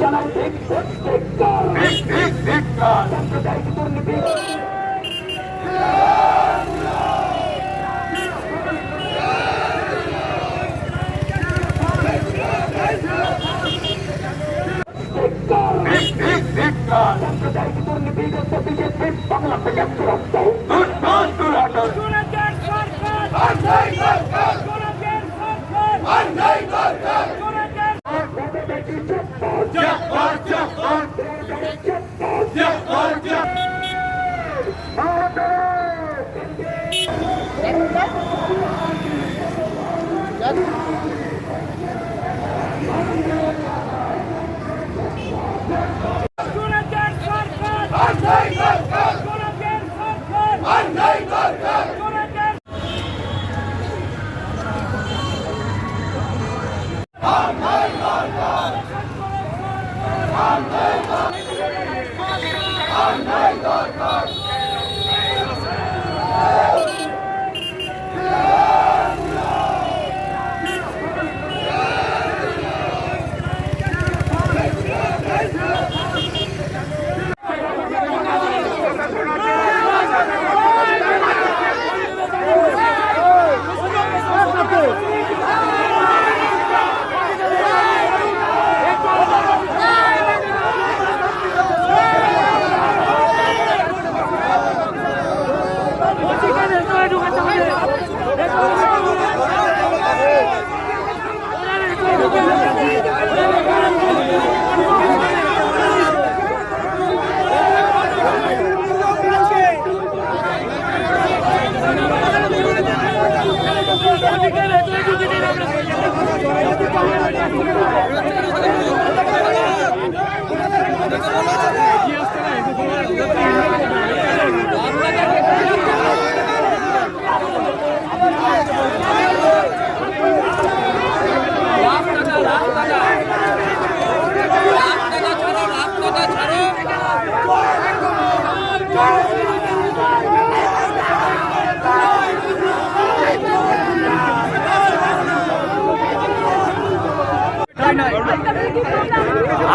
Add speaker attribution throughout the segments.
Speaker 1: জানাই। সাম্প্রদায়িক দুর্নীতি। সাম্প্রদায়িক দুর্নীতিগ্রস্ত বিজেপি বাংলা থেকে তুরন্ত
Speaker 2: সোনাদের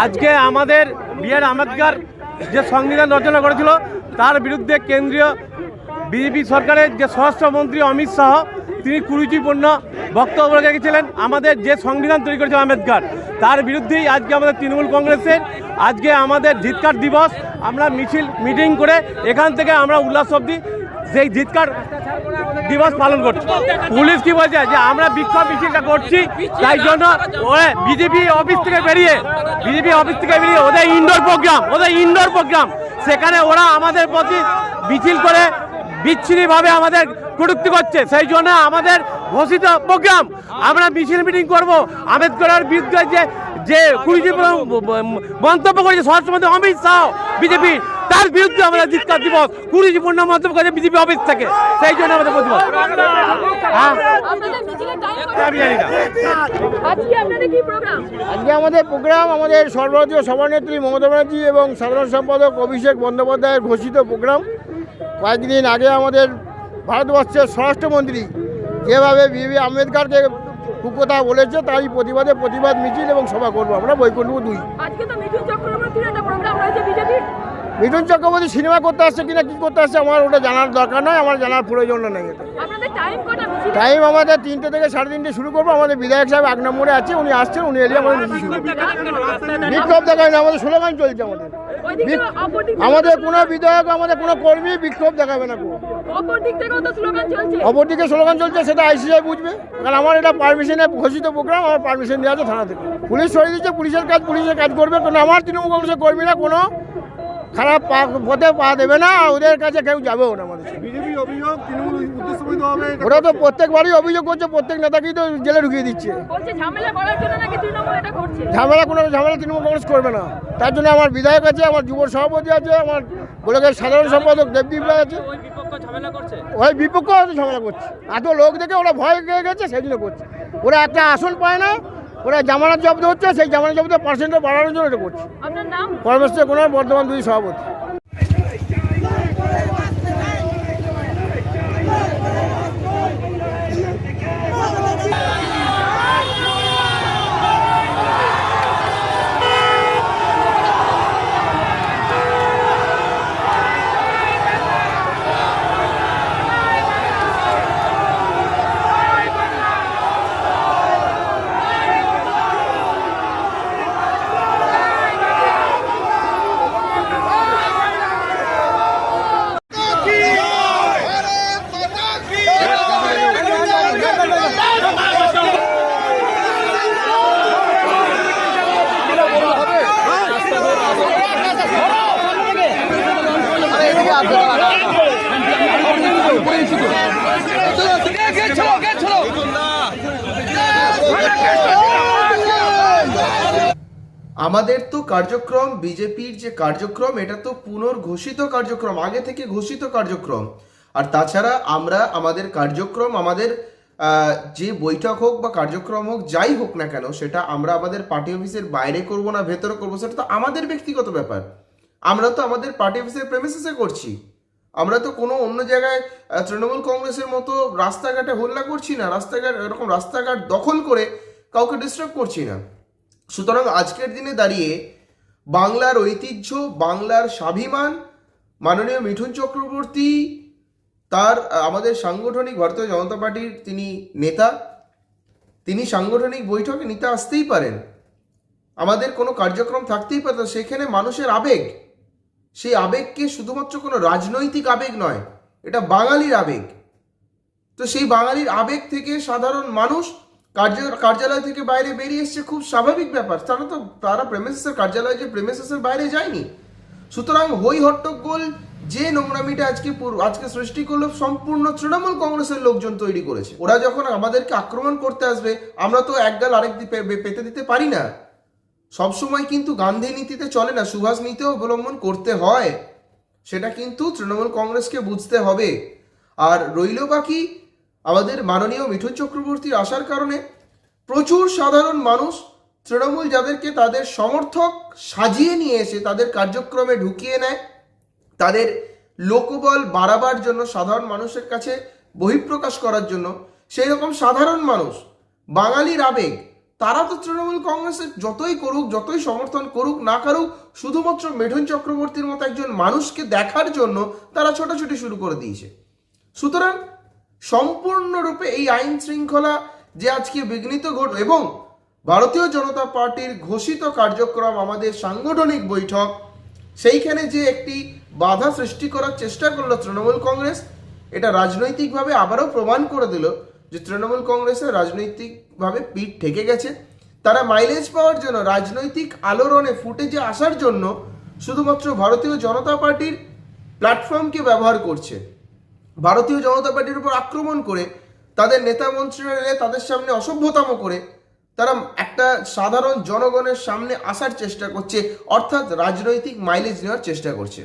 Speaker 3: আজকে আমাদের বি আর আম্বেদকর যে সংবিধান রচনা করেছিল, তার বিরুদ্ধে কেন্দ্রীয় বিজেপি সরকারের যে স্বরাষ্ট্রমন্ত্রী অমিত শাহ, তিনি কুরুচিপূর্ণ বক্তব্য রেখেছিলেন আমাদের যে সংবিধান তৈরি করেছিল আম্বেদকর তার বিরুদ্ধেই আজকে আমাদের তৃণমূল কংগ্রেসের, আজকে আমাদের জিতকার দিবস। আমরা মিছিল, মিটিং করে এখান থেকে আমরা উল্লাস অব্দি সেই জিতকার দিবস পালন করছে। পুলিশ কি বলছে? যে আমরা বিক্ষোভ মিছিলটা করছি, তাই জন্য ওরা বিজেপি অফিস থেকে বেরিয়ে বিজেপি অফিস থেকে বেরিয়ে ওদের ইনডোর প্রোগ্রাম ওদের ইনডোর প্রোগ্রাম সেখানে ওরা আমাদের প্রতি মিছিল করে বিচ্ছিন্নভাবে আমাদের কটুক্তি করছে। সেই জন্য আমাদের ঘোষিত প্রোগ্রাম আমরা মিছিল মিটিং করব। আম্বেদকরের বিরুদ্ধে যে যে কুড়িপূর্ণ মন্তব্য করেছে, স্বরাষ্ট্রমন্ত্রী অমিত শাহ বিজেপি তার বিরুদ্ধে আমরা চিৎকার দিব কুড়িপূর্ণ মন্তব্য করেছে বিজেপি অফিস থেকে। সেই জন্য আমাদের প্রতিবাদ। হ্যাঁ?
Speaker 4: আজকে আপনাদের কি প্রোগ্রাম
Speaker 5: আজকে আমাদের প্রোগ্রাম আমাদের সর্বভারতীয় সভানেত্রী মমতা ব্যানার্জি এবং সাধারণ সম্পাদক অভিষেক বন্দ্যোপাধ্যায়ের ঘোষিত প্রোগ্রাম কয়েকদিন আগে আমাদের ভারতবর্ষের স্বরাষ্ট্রমন্ত্রী যেভাবে বিবি আম্বেদকরকে কুকথা বলেছে তাই প্রতিবাদে প্রতিবাদ মিছিল এবং সভা করব আমরা বৈকুণ্ঠ দুই।
Speaker 4: আজকে তো মিঠুন চক্রবর্তীর একটা প্রোগ্রাম রয়েছে বিজেপির।
Speaker 5: মিঠুন চক্রবর্তী সিনেমা করতে আসছে কিনা কী করতে আসছে আমার ওটা জানার দরকার নয় আমার জানার প্রয়োজন নেই এটা
Speaker 4: টাইম
Speaker 5: আমাদের তিনটে থেকে সাড়ে তিনটে শুরু করব আমাদের বিধায়ক সাহেব এক নম্বরে আছে উনি আসছেন উনি এলে আমাদের। বিক্ষোভ দেখায় না আমাদের স্লোগান চলছে আমাদের। আমাদের কোনো বিধায়ক আমাদের কোনো কর্মী বিক্ষোভ দেখাবে না কোনো।
Speaker 4: অপর দিক স্লোগান চলছে।
Speaker 5: অপরদিকে স্লোগান চলছে সেটা আইসিআই বুঝবে। কারণ আমার এটা পারমিশনে ঘোষিত প্রোগ্রাম আমার পারমিশন দেওয়া আছে থানা থেকে। পুলিশ সরিয়ে দিচ্ছে পুলিশের কাজ পুলিশের কাজ করবে কারণ আমার তৃণমূল কংগ্রেসের কর্মীরা কোনো খারাপ পথে পা দেবে না ওদের কাছে কেউ যাবেও না
Speaker 6: উদ্দেশ্যপ্রণীতভাবে
Speaker 5: ওরা তো প্রত্যেকবারই অভিযোগ করছে প্রত্যেক নেতাকেই তো জেলে ঢুকিয়ে দিচ্ছে।
Speaker 4: ঝামেলা করার জন্য নাকি তৃণমূল এটা করছে?
Speaker 5: ঝামেলা কোনো ঝামেলা তৃণমূল কংগ্রেস করবে না। তার জন্য আমার বিধায়ক আছে আমার যুব সভাপতি আছে আমার ব্লকের সাধারণ সম্পাদক দেবদীপ রায় আছে। ওই বিপক্ষ ঝামেলা করছে? এত লোক দেখে ওরা ভয় পেয়ে গেছে সেই জন্য করছে। ওরা একটা আসন পায় না ওরা জামানত জব্দ হচ্ছে সেই জামানত জব্দ পার্সেন্টে বাড়ানোর জন্য এটা করছে। পরমেশ্বর কোনার বর্ধমান দুই সভাপতি।
Speaker 7: আমাদের তো কার্যক্রম, বিজেপির যে কার্যক্রম, এটা তো পুনর্ঘোষিত কার্যক্রম, আগে থেকে ঘোষিত কার্যক্রম। আর তাছাড়া আমরা আমাদের কার্যক্রম, আমাদের যে বৈঠক হোক বা কার্যক্রম হোক, যাই হোক না কেন, সেটা আমরা আমাদের পার্টি অফিসের বাইরে করব না, ভেতরে করব, সেটা তো আমাদের ব্যক্তিগত ব্যাপার। আমরা তো আমাদের পার্টি অফিসের প্রেমিসেসে করছি। আমরা তো কোনো অন্য জায়গায় তৃণমূল কংগ্রেসের মতো রাস্তাঘাটে হল্লা করছি না, রাস্তাঘাট, এরকম রাস্তাঘাট দখল করে কাউকে ডিস্টার্ব করছি না। সুতরাং আজকের দিনে দাঁড়িয়ে বাংলার ঐতিহ্য, বাংলার স্বাভিমান, মাননীয় মিঠুন চক্রবর্তী, তার, আমাদের সাংগঠনিক ভারতীয় জনতা পার্টির তিনি নেতা, তিনি সাংগঠনিক বৈঠকে নিতে আসতেই পারেন। আমাদের কোনো কার্যক্রম থাকতেই পারে সেখানে মানুষের আবেগ। সেই আবেগকে শুধুমাত্র কোনো রাজনৈতিক আবেগ নয়, এটা বাঙালির আবেগ। তো সেই বাঙালির আবেগ থেকে সাধারণ মানুষ কার্য কার্যালয় থেকে বাইরে বেরিয়ে এসছে খুব স্বাভাবিক ব্যাপার। তারা তো, তারা প্রেমিসেসের কার্যালয় যে প্রেমিসেসের বাইরে যায়নি। সুতরাং হই হট্টগোল যে নোংরামিটা আজকে আজকে সৃষ্টি করল, সম্পূর্ণ তৃণমূল কংগ্রেসের লোকজন তৈরি করেছে। ওরা যখন আমাদেরকে আক্রমণ করতে আসবে, আমরা তো একগাল আরেক পেতে দিতে পারি না। সবসময় কিন্তু গান্ধী নীতিতে চলে না, সুভাষ নীতিও অবলম্বন করতে হয়। সেটা কিন্তু তৃণমূল কংগ্রেসকে বুঝতে হবে। আর রইল বাকি আমাদের মাননীয় মিঠুন চক্রবর্তীর আসার কারণে প্রচুর সাধারণ মানুষ তৃণমূল যাদেরকে তাদের সমর্থক সাজিয়ে নিয়ে এসে তাদের কার্যক্রমে ঢুকিয়ে নেয়, তাদের লোকবল বাড়াবার জন্য সাধারণ মানুষের কাছে বহিঃপ্রকাশ করার জন্য। সেই রকম সাধারণ মানুষ, বাঙালির আবেগ, তারা তো তৃণমূল কংগ্রেসের যতই করুক, যতই সমর্থন করুক না করুক, শুধুমাত্র মিঠুন চক্রবর্তীর মতো একজন মানুষকে দেখার জন্য তারা ছোটাছুটি শুরু করে দিয়েছে। সুতরাং সম্পূর্ণরূপে এই আইন শৃঙ্খলা যে আজকে বিঘ্নিত ঘট এবং ভারতীয় জনতা পার্টির ঘোষিত কার্যক্রম, আমাদের সাংগঠনিক বৈঠক, সেইখানে যে একটি বাধা সৃষ্টি করার চেষ্টা করল তৃণমূল কংগ্রেস, এটা রাজনৈতিকভাবে আবারও প্রমাণ করে দিল যে তৃণমূল কংগ্রেসের রাজনৈতিকভাবে পিঠ ঠেকে গেছে। তারা মাইলেজ পাওয়ার জন্য, রাজনৈতিক আলোড়নে ফুটেজে আসার জন্য শুধুমাত্র ভারতীয় জনতা পার্টির প্ল্যাটফর্মকে ব্যবহার করছে। ভারতীয় জনতা পার্টির উপর আক্রমণ করে, তাদের নেতা মন্ত্রীরা এলে তাদের সামনে অসভ্যতাম করে, তারা একটা সাধারণ জনগণের সামনে আসার চেষ্টা করছে, অর্থাৎ রাজনৈতিক মাইলেজ নেওয়ার চেষ্টা করছে।